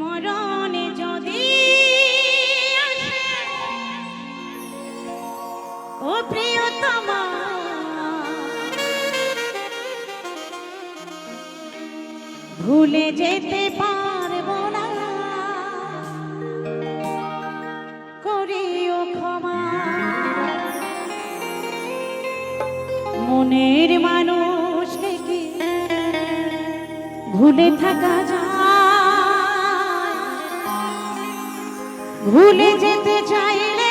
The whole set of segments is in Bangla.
মরণে যদি ভুলে যেতে পারব না। করিও ক্ষমা। মনের মানুষকে কি ভুলে থাকা ভুলে যেতে চাইলে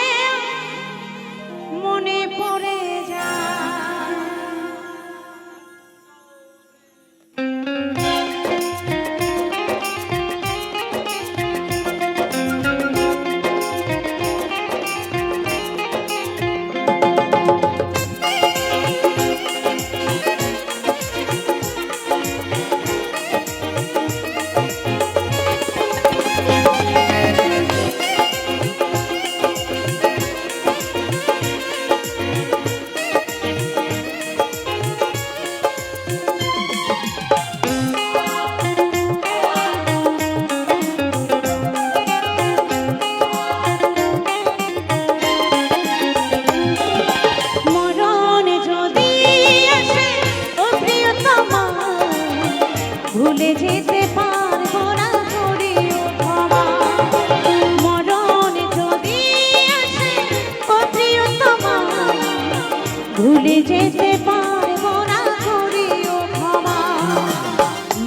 ভুলে যেতে পারব না করিও ক্ষমা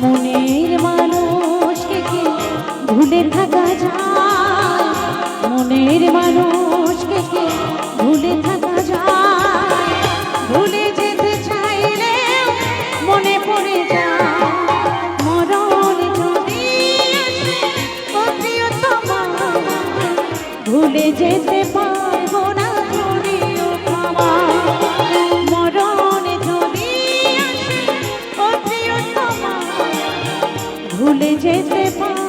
মনের মানুষকে কি ভুলে থাকা যায়? মনের মানুষকে কি ভুলে থাকা যায়? ভুলে যেতে চাইলে মনে পড়ে যায়। মরণ যদি ভুলে যেতে পারব ভুলে যেতে পারব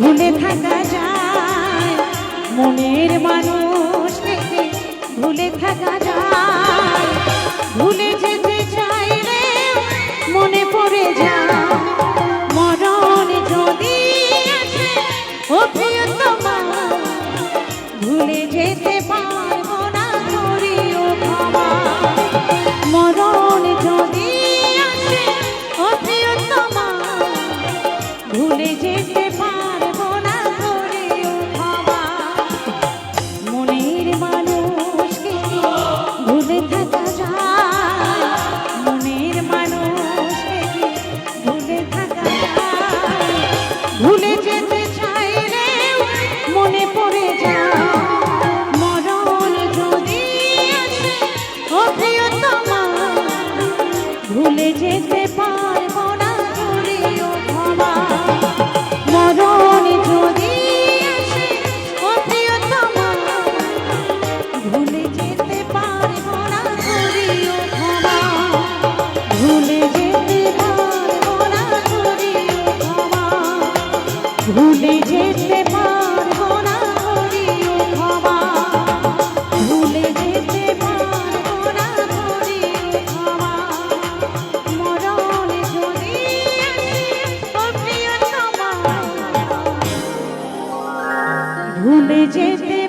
ভুলে থাকা যায়। মনের ভুলে ভুলে যেতে